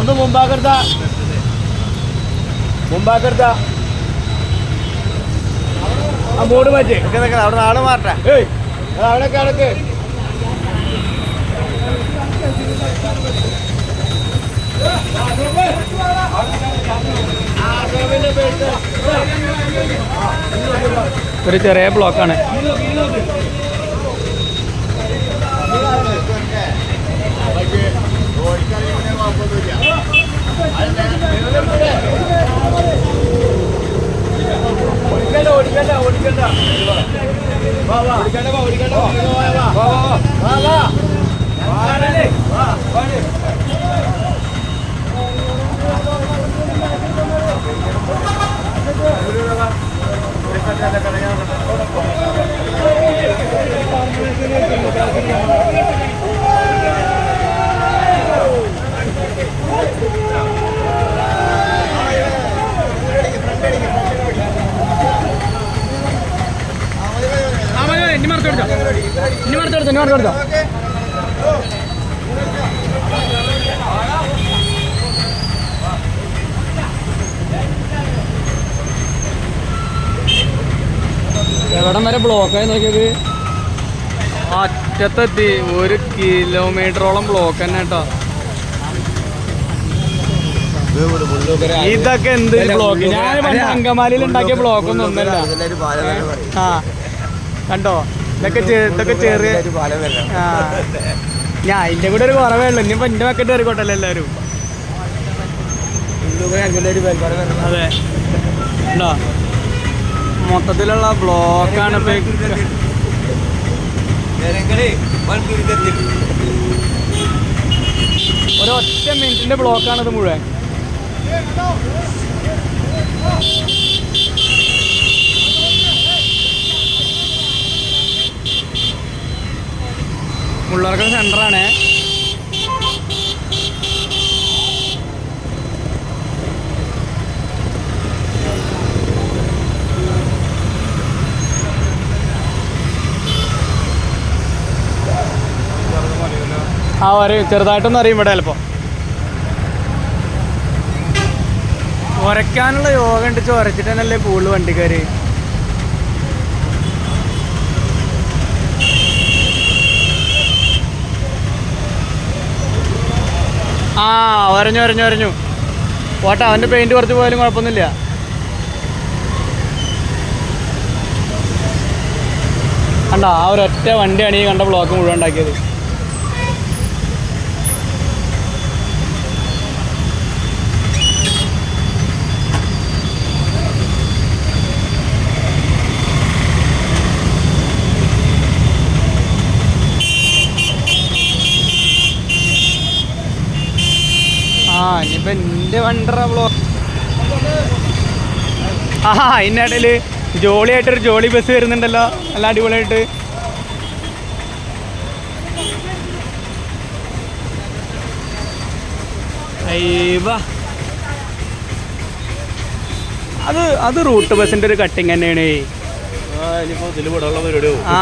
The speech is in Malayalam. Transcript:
ഒന്ന് മുമ്പാക്കരുത മുമ്പാക്കരുത ആ മൂട് മാറ്റി. അവിടെ നാളെ മാറട്ടെ. ഏയ് അത് അവിടെയൊക്കെ അടക്ക് ഒരു ചെറിയ ബ്ലോക്കാണ്. Gracias. ഇനി മറച്ചു കൊടുത്തോ ഇനി മറച്ചു കൊടുത്തോ. എവിടം വരെ ബ്ലോക്കായി നോക്കിയത്? അറ്റത്തെത്തി ഒരു കിലോമീറ്ററോളം ബ്ലോക്ക് തന്നെ കേട്ടോ. ഇതൊക്കെ എന്ത് ബ്ലോക്ക് ഞാൻ അങ്കമാലിയിൽ ഉണ്ടാക്കിയ ബ്ലോക്ക് ഒന്നും ഒന്നല്ല ആ. കണ്ടോ? ഇതൊക്കെ ചെ- ഇതൊക്കെ ചെറിയ ആ. ഞാൻ അതിന്റെ കൂടെ ഒരു കുറവേ ഉള്ളൂ. ഇനിയിപ്പോ എന്റെ മക്കട്ട് കയറിക്കോട്ടല്ലോ എല്ലാരും അതെ. ഉണ്ടോ? മൊത്തത്തിലുള്ള ബ്ലോക്കാണ് ഇപ്പൊ ഈ- ഒരു ഒറ്റ മിനിറ്റിന്റെ ബ്ലോക്കാണ് ഇത് മുഴുവൻ. മുള്ളറക്കൽ സെന്ററാണ് ആ ഒരു ചെറുതായിട്ടൊന്നും അറിയും ഇവിടെ ചിലപ്പോ. ഉരയ്ക്കാനുള്ള യോഗ ഉണ്ട് ഉരച്ചിട്ട് തന്നെയല്ലേ കൂടുതൽ വണ്ടിക്കാര് ആ വരഞ്ഞു വരഞ്ഞു വരഞ്ഞു ഓട്ടെ അവന്റെ പെയിന്റ് കുറച്ച് പോയാലും കുഴപ്പമൊന്നുമില്ല. കണ്ടോ ആ ഒരൊറ്റ വണ്ടിയാണ് ഈ കണ്ട ബ്ലോക്ക് മുഴുവൻ ഉണ്ടാക്കിയത്. ആ ഇനിയിപ്പോ എന്റെ വണ്ടറ ബ്ലോക്ക് ആ അതിനിടയിൽ ജോളിയായിട്ടൊരു ജോളി ബസ് വരുന്നുണ്ടല്ലോ. നല്ല അടിപൊളിയായിട്ട്. അത് അത് റൂട്ട് ബസ്സിന്റെ ഒരു കട്ടിങ് തന്നെയാണ് ആ